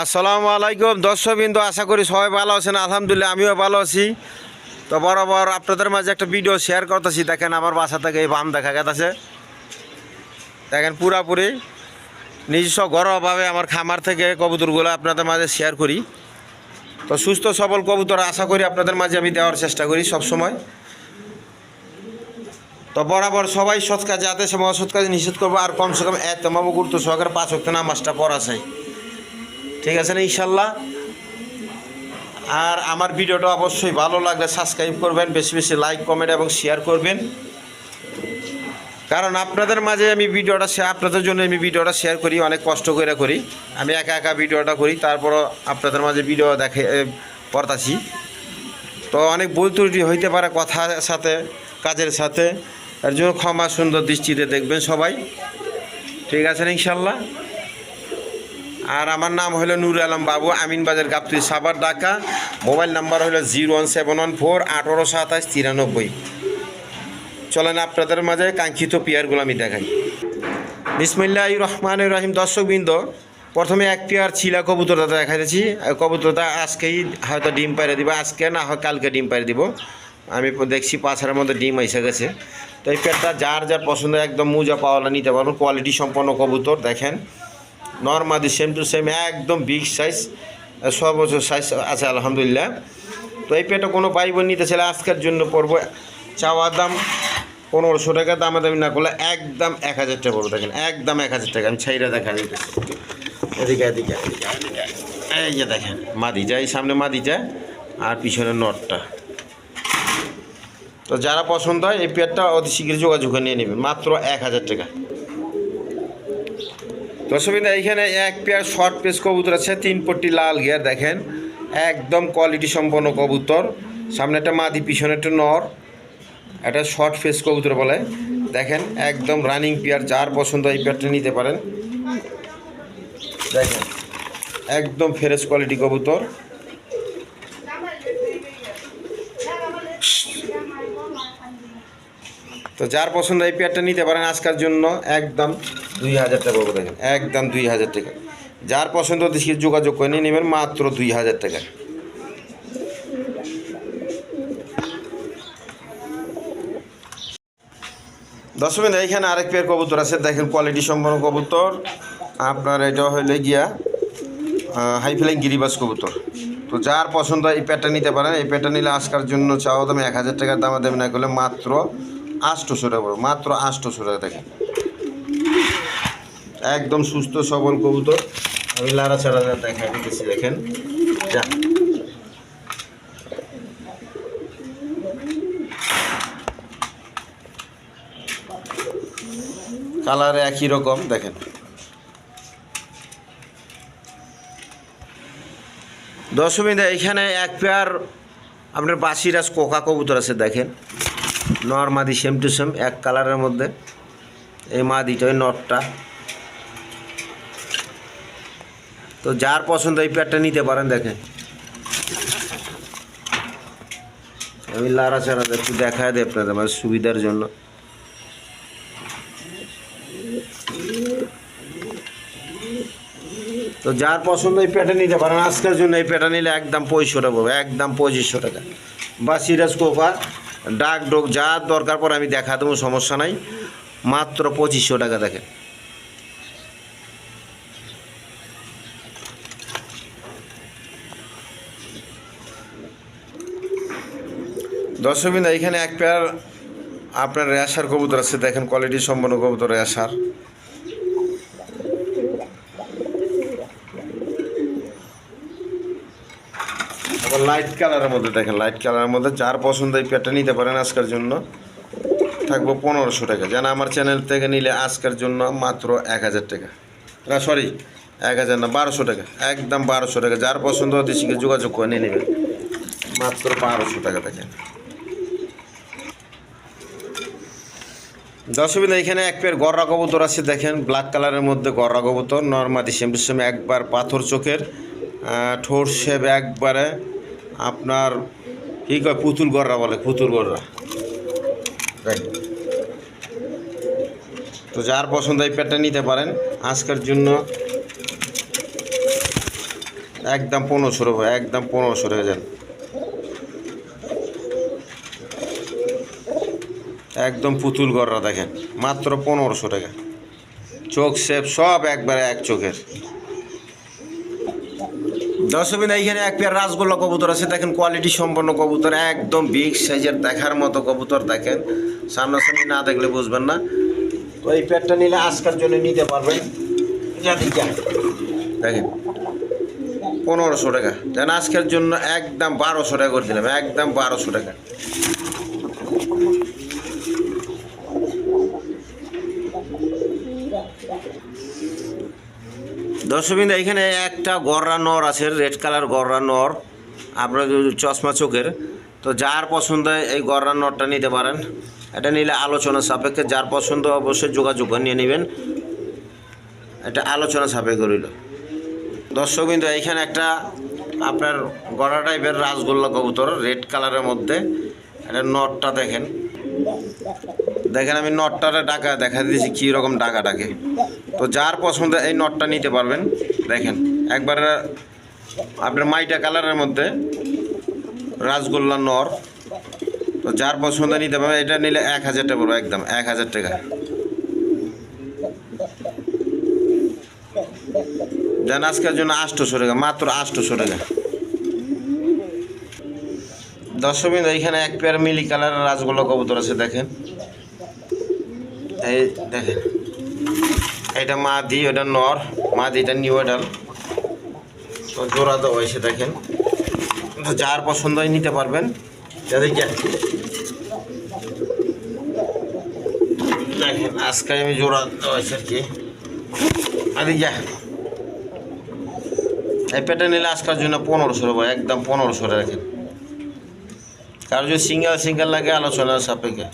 আসসালামু আলাইকুম দর্শকবৃন্দ, আশা করি সবাই ভালো আছেন, আলহামদুলিল্লাহ আমিও ভালো আছি। তো বরাবর আপনাদের মাঝে একটা ভিডিও শেয়ার করতেছি, দেখেন আমার বাসা থেকে এই বাম দেখা গেছে দেখেন পুরাপুরি নিজস্ব ঘরোয়াভাবে আমার খামার থেকে কবুতরগুলো আপনাদের মাঝে শেয়ার করি। তো সুস্থ, সবল কবুতর আশা করি আপনাদের মাঝে আমি দেওয়ার চেষ্টা করি সব সময় তো বরাবর সবাই সৎ কাজে সময় অসৎ কাজে নিষেধ করব, আর কমসে কম এত মামু গুরুত্ব সহকারে পাঁচ অক্ট নামাজটা পড়া চাই। ঠিক আছে না, ইনশাল্লাহ? আর আমার ভিডিওটা অবশ্যই ভালো লাগলে সাবস্ক্রাইব করবেন, বেশি বেশি লাইক কমেন্ট এবং শেয়ার করবেন। কারণ আপনাদের মাঝে আমি ভিডিওটা শেয়ার আপনাদের জন্য আমি ভিডিওটা শেয়ার করি, অনেক কষ্ট করে করি। আমি একা একা ভিডিওটা করি, তারপরও আপনাদের মাঝে ভিডিও দেখে পড়তাছি। তো অনেক ভুল ত্রুটি হইতে পারে কথার সাথে, কাজের সাথে। এর জন্য ক্ষমা সুন্দর দৃষ্টিতে দেখবেন সবাই। ঠিক আছে ইনশাল্লাহ? আর আমার নাম হলো নুর আলম বাবু, আমিন বাজার গাবতুই সাবার ঢাকা। মোবাইল নাম্বার হলো zero one seven one four আঠারো সাতাশ তিরানব্বই। চলেন আপনাদের মাঝে কাঙ্ক্ষিত পেয়ারগুলো আমি দেখাই। বিসমিল্লাহ রহমান রহিম। দর্শকবৃন্দ, প্রথমে এক পেয়ার ছিলা কবুতরটা দেখাইতেছি। কবুতরটা আজকেই হয়তো ডিম পাইরে দিব, আজকে না হয় কালকে ডিম পাইরে দিব। আমি দেখছি পাঁচের মধ্যে ডিম এসে গেছে। তো এই পেয়ারটা যার যার পছন্দ, একদম মুজা পাওয়ালা নিতে পারবেন কোয়ালিটি সম্পন্ন কবুতর, দেখেন। নর্মাদি সেম টু সেম একদম বিগ সাইজ সর্বোচ্চ সাইজ আছে, আলহামদুলিল্লাহ। তো এই পেটা কোনো ভাই বোন নিতে চাইলে আজকের জন্য পড়ব চাওয়া দাম পনেরোশো টাকা দামে দামি না করলে একদম এক হাজার টাকা পড়ব, দেখেন, একদম এক হাজার টাকা। আমি ছাইরা দেখা দিতেছি। এদিকে এদিকে এই যে দেখেন মাদি যায় সামনে মাদি যায় আর পিছনে নটটা। তো যারা পছন্দ হয়, এই পেয়ারটা অতি শীঘ্র যোগাযোগ নিয়ে নেবেন মাত্র এক হাজার টাকা। দর্শকবিন্দা এইখানে এক পেয়ার শর্ট পেস কবুতর আছে, তিন পট্টি লাল গিয়ার দেখেন। একদম কোয়ালিটি সম্পন্ন কবুতর। সামনে একটা মাদি, পিছনে একটা নর। একটা শর্ট ফেস কবুতর বলে। দেখেন, একদম রানিং পেয়ার যার পছন্দ এই পেয়ারটা নিতে পারেন। দেখেন, একদম ফ্রেশ কোয়ালিটি কবুতর। তো যার পছন্দ এই পেয়ারটা নিতে পারেন আজকের জন্য, একদম দুই হাজার টাকা দেখেন। একদম দুই হাজার টাকা। যার পছন্দ দেশে যোগাযোগ করে নিয়ে নেবেন মাত্র দুই হাজার টাকা। দশমিন এইখানে আরেক পেয়ার কবুতর আছে। দেখেন কোয়ালিটি সম্পন্ন কবুতর। আপনার এটা হইলে গিয়া হাই ফ্লাইং গিরিবাস কবুতর। তো যার পছন্দ এই প্যাটটা নিতে পারেন। এই প্যাটটা নিলে আজকার জন্য চাওয়া দামে এক হাজার টাকার দামে দেবে না করলে মাত্র আটশোশো টাকা মাত্র আটশোশো টাকা দেখেন। একদম সুস্থ, সবল কবুতর। আমি লাড়া ছাড়া দেখা দিতেছি, দেখেন। যা। কালার একই রকম, দেখেন। দশমিদা এখানে এক পেয়ার আপনার বাসিরাজ কোকা কবুতর আছে, দেখেন। নর মাদি সেম টু সেম এক কালারের মধ্যে। এই মাদিটা, ওই নটটা। তো যার পছন্দ এই পেয়ারটা নিতে পারেন, দেখেন। আমি লাড়া ছাড়া একটু দেখায় দিই আপনাদের আমার সুবিধার জন্য। তো যার পছন্দ এই পেটা নিতে পারেন, আজকের জন্য এই পেটা নিলে একদম পঁয়ষট্টি টাকা পড়বে একদম পঁচিশশো টাকা। বা সিরাজ কোপা ডাক ডোক যা দরকার পর আমি দেখা দেবো, সমস্যা নাই। মাত্র পঁচিশশো টাকা দেখেন। দর্শকবিন্দা এখানে এক পেয়ার আপনার রেশার কবুতর আছে, দেখেন কোয়ালিটি সম্পন্ন কবুতর রেশার। আবার লাইট কালারের মধ্যে দেখেন লাইট কালারের মধ্যে যার পছন্দ এই পেয়ারটা নিতে পারেন আজকের জন্য, থাকব পনেরোশো টাকা। যেন আমার চ্যানেল থেকে নিলে আজকের জন্য মাত্র এক হাজার টাকা। না সরি এক হাজার না, বারোশো টাকা, একদম বারোশো টাকা। যার পছন্দ শিখে যোগাযোগ করে নিয়ে নেবেন। মাত্র বারোশো টাকা দেখেন। দশবিন্দা এখানে এক পেয়ার গররা কবুতর আছে, দেখেন ব্ল্যাক কালারের মধ্যে গররা কবুতর নর্মাদি সেম সেম একবার পাথর চোখের ঠোঁট শেপ একবারে, আপনার, কী কয়, পুতুল গররা বলে, পুতুল গররা। তো যার পছন্দ এই প্যাডটা নিতে পারেন, আজকের জন্য একদম পনেরোশো একদম পনেরোশো হয়ে যান একদম পুতুল গররা দেখেন, মাত্র পনেরোশো টাকা। চোখ সেপ সব একবারে এক চোখের। দর্শকবিন এইখানে এক পেয়ার রাসগোল্লা কবুতর আছে, দেখেন কোয়ালিটি সম্পন্ন কবুতর, একদম বিগ সাইজের দেখার মতো কবুতর দেখেন। সামনাসামনি না দেখলে বুঝবেন না। তো এই পেয়ারটা নিলে আজকের জন্য নিতে পারবেন। দেখেন, পনেরোশো টাকা। যেন আজকের জন্য একদম বারোশো টাকা করে দিলাম, একদম বারোশো টাকা। দর্শকবিন্দু, এখানে একটা গররা নর আছে, রেড কালার গররা নর। আপনার চশমা চোখের, তো যার পছন্দ এই গররা নরটা নিতে পারেন। এটা নিলে আলোচনা সাপেক্ষে যার পছন্দ অবশ্যই যোগাযোগ নিয়ে নেবেন। এটা আলোচনা সাপেক্ষে রইল। দর্শকবিন্দু এইখানে একটা আপনার গড়া টাইপের রাসগোল্লা কবুতর, রেড কালারের মধ্যে। এটা নটটা দেখেন। দেখেন আমি নটটারে ডাকা দেখা দিয়েছি, কী রকম ডাকা ডাকে। তো যার পছন্দ এই নটটা নিতে পারবেন, দেখেন। একবার আপনার মাইটা কালারের মধ্যে, রাসগোল্লা নর। তো যার পছন্দ নিতে পারবেন, এটা নিলে এক হাজার টাকা পড়বে একদম, এক হাজার টাকা। দেন আজকের জন্য আটশোশো টাকা, মাত্র আটশোশো টাকা। দশমিন এইখানে এক পেয়ার মিলি কালারের রাজগোল্লা কবুতর আছে, দেখেন। এই দেখেন। এটা মাদি, ওটা নর মাদিটা নিউ এডাল তো জোড়া তো হয়েছে, দেখেন। তো যার পছন্দ হয় নিতে পারবেন, যাদের দেখেন, আজকে আমি জোড়া দেওয়া হয়েছে আর কি। আদি যা এই পেটে নিলে আজকের জন্য পনেরোশো রুপায় একদম পনেরোশো রাখেন কারও যদি সিঙ্গেল সিঙ্গেল লাগে আলোচনা সাপেক্ষে।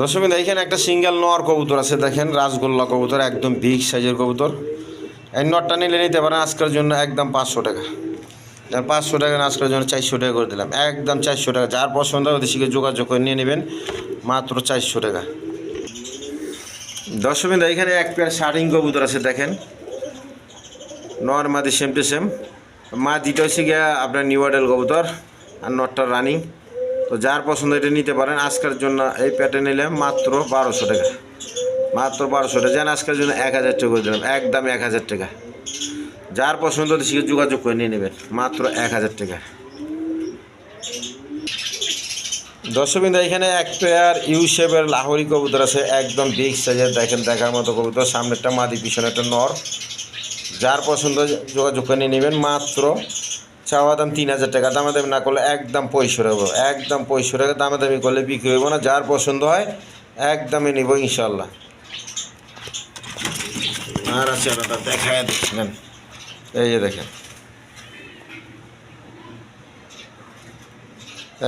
দর্শক এখানে একটা সিঙ্গেল নোয়ার কবুতর আছে, দেখেন রাসগোল্লা কবুতর, একদম বিগ সাইজের কবুতর। এই নটটা নিলে নিতে পারেন, আজকের জন্য একদম পাঁচশো টাকা। আর পাঁচশো টাকা আজকের জন্য চারশো টাকা করে দিলাম। একদম চারশো টাকা, যার পছন্দ ওদের সঙ্গে যোগাযোগ করে নিয়ে নেবেন, মাত্র চারশো টাকা। দর্শক, এখানে এক পেয়ার শার্টিং কবুতর আছে, দেখেন। নর মাদি সেম টু সেম মা দিটা হচ্ছে গিয়া আপনার নিউ মডেল কবুতর, আর নটটা রানিং তো যার পছন্দ এটা নিতে পারেন। আজকের জন্য এই প্যাটে নিলে মাত্র বারোশো টাকা। মাত্র বারোশো টাকা। যেন আজকের জন্য এক হাজার টাকা করে দিলাম। একদম এক হাজার টাকা। যার পছন্দ সেটা যোগাযোগ করে নিয়ে নেবেন। মাত্র এক হাজার টাকা। দর্শকবিন্দু, এখানে এক পেয়ার ইউ শেপের লাহোরি কবুতর আছে। একদম বিগ সাইজের দেখেন, দেখার মতো কবুতর। সামনেরটা মাদি পিছনে একটা নর। যার পছন্দ যোগাযোগ করে নিয়ে নেবেন। মাত্র চাওয়া দাম তিন হাজার টাকা দামা দামি না করলে একদম পয়সা টাকা একদম পয়সা টাকা দামা দামি করলে বিক্রি হইব না, যার পছন্দ হয় একদমই নিব ইনশাল্লাহ আর আছে দেখায় দেখছেন এই যে দেখেন।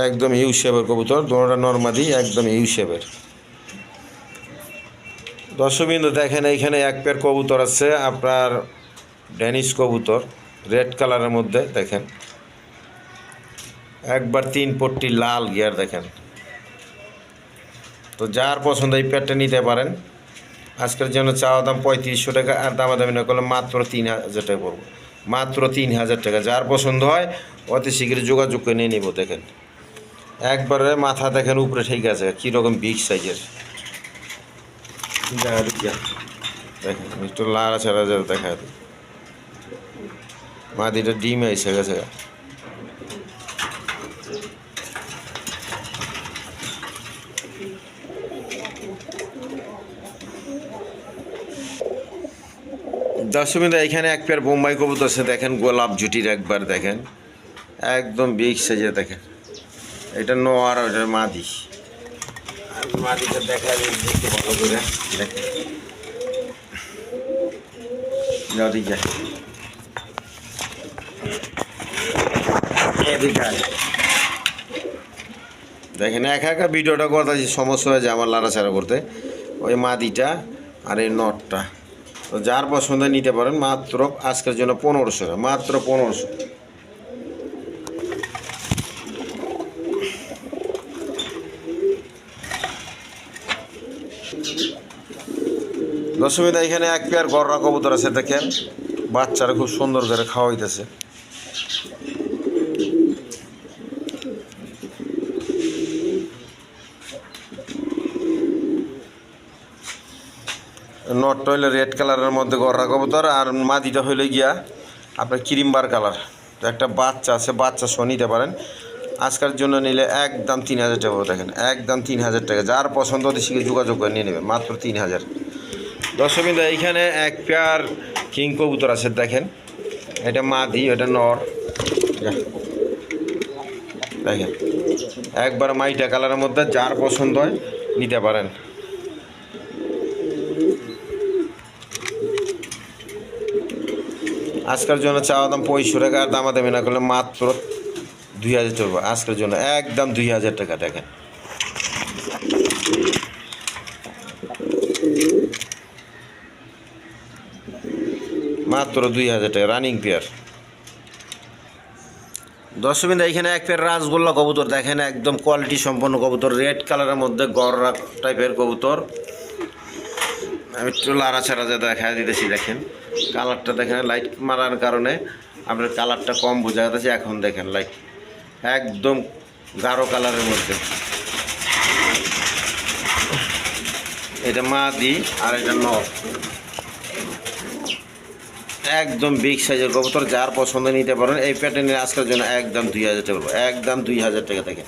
একদম ইউ শেপের কবুতর, দোনোটা নর্মাদি, একদম ইউ শেপের দর্শকবিন্দু, দেখেন এইখানে এক পেয়ার কবুতর আছে, আপনার ড্যানিশ কবুতর। রেড কালারের মধ্যে, দেখেন। একবার তিন পট্টি লাল গিয়ার, দেখেন। তো যার পছন্দ এই পেয়ারটা নিতে পারেন। আজকের জন্য চাওয়া দাম পঁয়ত্রিশশো টাকা আর দামাদামি না করলে মাত্র তিন হাজার টাকা পড়ব। মাত্র তিন হাজার টাকা। যার পছন্দ হয়, অতি শীঘ্র যোগাযোগ করে নিয়ে নিব, দেখেন। একবারে মাথা দেখেন, উপরে ঠিক আছে, কীরকম বিগ সাইজের দেখা, দেখেন, একটু লাড়া ছাড়া দেখা দিই। মাদিটা ডিম এসে গেছে। দশমিন্দা এখানে এক পেয়ার বোম্বাই কবুতর আছে, দেখেন গোলাপ জুটির একবার, দেখেন। একদম বিগ সেজে দেখেন। এটা নোয়ার, ওটা মাদি। মাদিটা দেখা ভালো করে, দেখেন। দেখেন, একা একা ভিডিওটা করতেছি সমস্যা হয়ে যায় আমার লাড়াচাড়া করতে। ওই মাদিটা আর এই নটটা। তো যার পছন্দ নিতে পারেন, মাত্র আজকের জন্য পনেরোশো মাত্র পনেরোশো। দশমীদা এখানে এক পেয়ার গররা কবুতর আছে, দেখেন। বাচ্চারা খুব সুন্দর করে খাওয়াইতেছে। নটটা হইলে রেড কালারের মধ্যে গররা কবুতর আর মাদিটা হইলে গিয়া আপনার ক্রিমবার কালার। একটা বাচ্চা আছে, বাচ্চা সহ নিতে পারেন। আজকের জন্য নিলে একদম তিন হাজার টাকা দেখেন, একদম তিন হাজার টাকা। যার পছন্দ ওদের যোগাযোগ করে নিয়ে নেবে, মাত্র তিন হাজার। দশমিদা এইখানে এক পেয়ার কিং কবুতর আছে, দেখেন। এটা মাদি, এটা নর। দেখেন। একবার মাইটা কালারের মধ্যে যার পছন্দ হয় নিতে পারেন। আজকের জন্য চাওয়া দাম পঁয়ষট্টি টাকা আর দামা দামি না করলে মাত্র দুই হাজার টাকা আজকের জন্য একদম দুই হাজার টাকা, দেখেন। মাত্র দুই হাজার টাকা রানিং পেয়ার দর্শকবিন্দু এখানে এক পেয়ার রাসগোল্লা কবুতর, দেখেন, একদম কোয়ালিটি সম্পন্ন কবুতর রেড কালারের মধ্যে গররা টাইপের কবুতর। আমি একটু লাড়া ছাড়া যা দেখা দিতেছি, দেখেন। কালারটা দেখেন লাইট মারার কারণে আপনার কালারটা কম বোঝা যাচ্ছে, এখন দেখেন লাইট একদম গাঢ় কালারের মধ্যে। এটা মা দি আর এটা ন একদম বিগ সাইজের কবুতর, যার পছন্দ নিতে পারেন, এই প্যাটার্নের আজকের জন্য একদম দুই হাজার টাকা। একদম দুই হাজার টাকা থেকে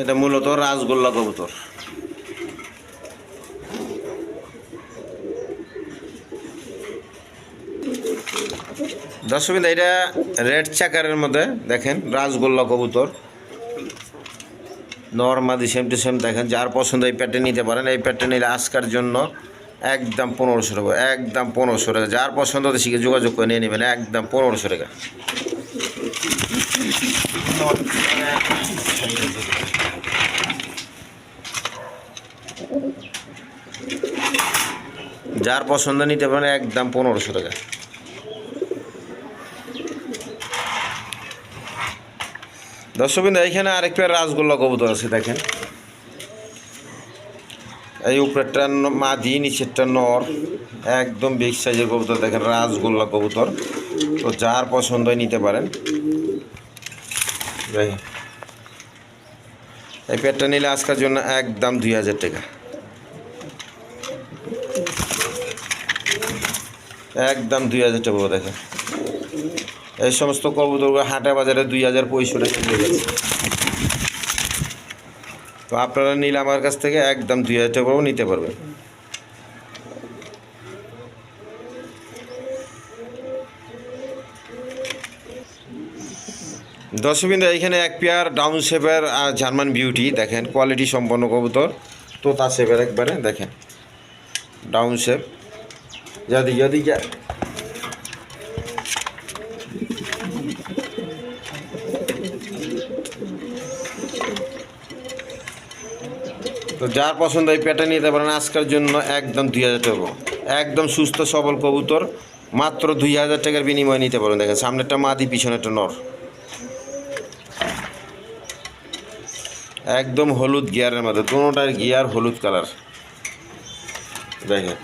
এটা মূলত রাসগোল্লা কবুতর। দর্শকবিন্দু এটা রেড চাকারের মধ্যে, দেখেন, রাসগোল্লা কবুতর। নর্মাদি সেম টু সেম দেখেন, যার পছন্দ এই প্যাটার্ন নিতে পারেন। এই প্যাটার্ন নিলে আজকার জন্য একদম পনেরোশো টাকা, একদম পনেরোশো টাকা। যার পছন্দ শিখে যোগাযোগ করে নিয়ে নেবেন, একদম পনেরোশো টাকা। যার পছন্দ নিতে পারেন, একদম পনেরোশো টাকা। দর্শকবিন্দু, এইখানে আরেক পেয়ার রাসগোল্লা কবুতর আছে, দেখেন। এই উপরেরটা মাদি, নিচেরটা নর, একদম বিগ সাইজের কবুতর, দেখেন, রাসগোল্লা কবুতর। তো যার পছন্দ নিতে পারেন। দেখেন এই পেয়ারটা নিলে আজকের জন্য একদম দুই হাজার টাকা। একদম দুই হাজার টাকা দেখেন। এই সমস্ত কবুতরগুলো হাটে বাজারে দুই হাজার পঁয়ষট্টি টাকা তো আপনারা নিলে আমার কাছ থেকে একদম দুই হাজার টাকা নিতে পারবেন। দর্শকবিন্দু এখানে এক পেয়ার ডাউন শেপের জার্মান বিউটি, দেখেন, কোয়ালিটি সম্পন্ন কবুতর, তোতা শেপের একবারে, দেখেন, ডাউন শেপ। যদি যদি তো যার পছন্দ এই প্যাটার্ন নিতে পারেন, আজকের জন্য একদম দুই হাজার টাকা একদম সুস্থ, সবল কবুতর, মাত্র দুই হাজার টাকার বিনিময়ে নিতে পারেন। দেখেন, সামনেরটা মাদি, পিছনেরটা নর। একদম হলুদ গিয়ারের মধ্যে, দুটার গিয়ার হলুদ কালার। দেখেন।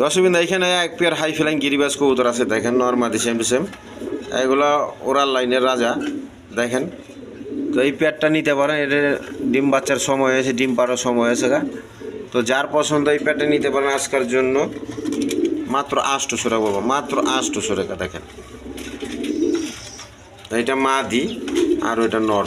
দর্শকবিন্দু, এখানে এক পেয়ার হাই ফ্লাইং গিরিবাস কবুতর আছে। দেখেন নর্মাদি সেম টু সেম এগুলো ওরাল লাইনের রাজা। দেখেন তো এই প্যাডটা নিতে পারেন, এটা ডিম বাচ্চার সময় হয়েছে, ডিম পাড়ার সময় হয়েছে গা। তো যার পছন্দ এই প্যাডটা নিতে পারেন আজকের জন্য, মাত্র আষ্টশো টাকা বলব, মাত্র আষ্টশো টাকা দেখেন। এটা মা দি আর ওইটা নর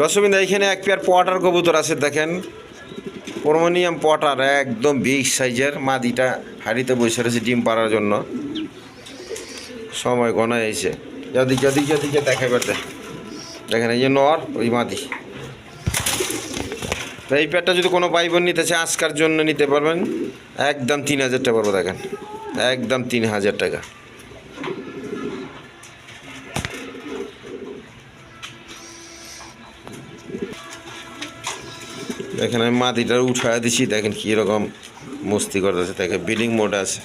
দর্শকবিন্দু এইখানে এক পেয়ার পটার কবুতর আছে, দেখেন। পোরমোনিয়াম পটার একদম বিগ সাইজের মাদিটা হাড়িতে বসে রয়েছে ডিম পাড়ার জন্য। সময় গণা এসে যদি যদি যদি দেখা করতে। দেখেন, এই যে নর, ওই মাদি। এই পেয়ারটা যদি কোনো ভাই বোন নিতে চায়, আজকার জন্য নিতে পারবেন। একদম তিন হাজার টাকা পড়ব, দেখেন। একদম তিন হাজার টাকা। দেখেন, আমি মাটিটা উঠায় দিছি, দেখেন কীরকম মস্তি করতেছে, দেখেন বিলিং মোড আছে।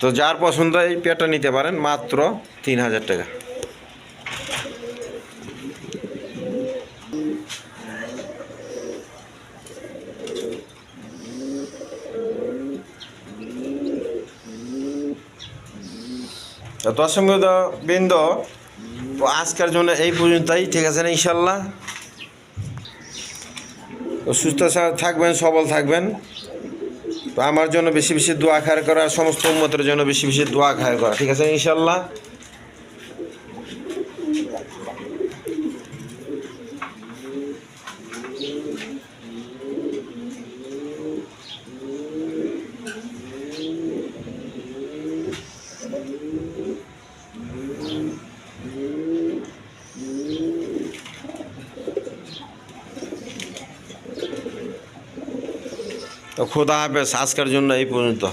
তো যার পছন্দ এই পেয়ারটা নিতে পারেন, মাত্র তিন হাজার টাকা। তো দর্শক বৃন্দ আজকের জন্য এই পর্যন্তই। ঠিক আছে না, ইনশাল্লাহ? সুস্থ থাকবেন, সবল থাকবেন। তো আমার জন্য বেশি বেশি দোয়া খায় করা, সমস্ত উন্মতের জন্য বেশি বেশি দোয়া খায় করা। ঠিক আছে, ইনশাল্লাহ? খোদা হাফেজ আজকের জন্য এই পর্যন্ত।